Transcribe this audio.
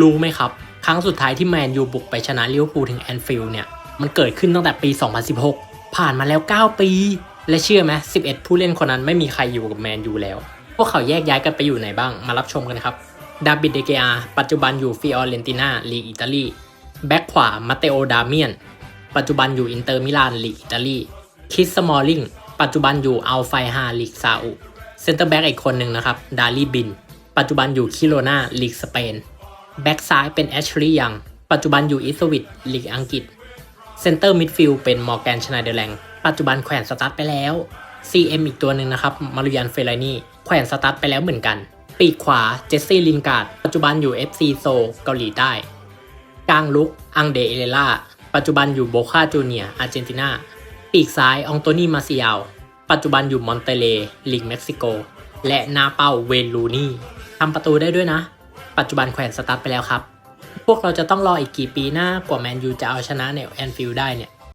รู้ไหมครับ ครั้งสุดท้ายที่แมนยูบุกไปชนะลิเวอร์พูลถึงแอนฟิลด์เนี่ย มันเกิดขึ้นตั้งแต่ปี 2016 ผ่านมาแล้ว 9 ปี และเชื่อไหม11 ผู้เล่นคนนั้นไม่มีใครอยู่กับแมนยูแล้ว พวกเขาแยกย้ายกันไปอยู่ไหนบ้างมารับชมกันครับดาบิดเดเกอาปัจจุบันอยู่ฟิออเรนติน่าลีกอิตาลีแบ็คขวามาเตโอดาเมียน ปัจจุบันอยู่อินเตอร์มิลานลีกอิตาลีคิสสมอลลิงปัจจุบันอยู่อัลไฟฮาลีกซาอุเซนเตอร์แบ็กอีกคนหนึ่งนะครับดาลีบิน ปัจจุบันอยู่คิโรนาลีกสเปน แบ็กซ้ายเป็นแอชลีย์ยัง ปัจจุบันอยู่อิสวิตลีกอังกฤษ เซนเตอร์มิดฟิลด์เป็นมอร์แกนชนาเดลแลง ปัจจุบันแขวนสตาร์ทไปแล้ว CM อีกตัวหนึ่งนะครับ มารุยันเฟลานี่ แขวนสตาร์ทไปแล้วเหมือนกัน ปีกขวา เจสซี่ลินการ์ด ปัจจุบันอยู่ FC โซลเกาหลีใต้ กลางลุก อังเดเอเลล่า ปัจจุบันอยู่โบคาจูเนียอาร์เจนตินา ปีกซ้ายอองโตนีมาซิยาลปัจจุบันอยู่มอนเตเลลีกเม็กซิโก และนาเป้าเวลูนี่ทำประตูได้ด้วยนะ ปัจจุบันแขวนสตาร์ทไปแล้วครับ พวกเราจะต้องรออีกกี่ปีหน้ากว่าแมนยูจะเอาชนะในแอนฟิลด์ได้เนี่ย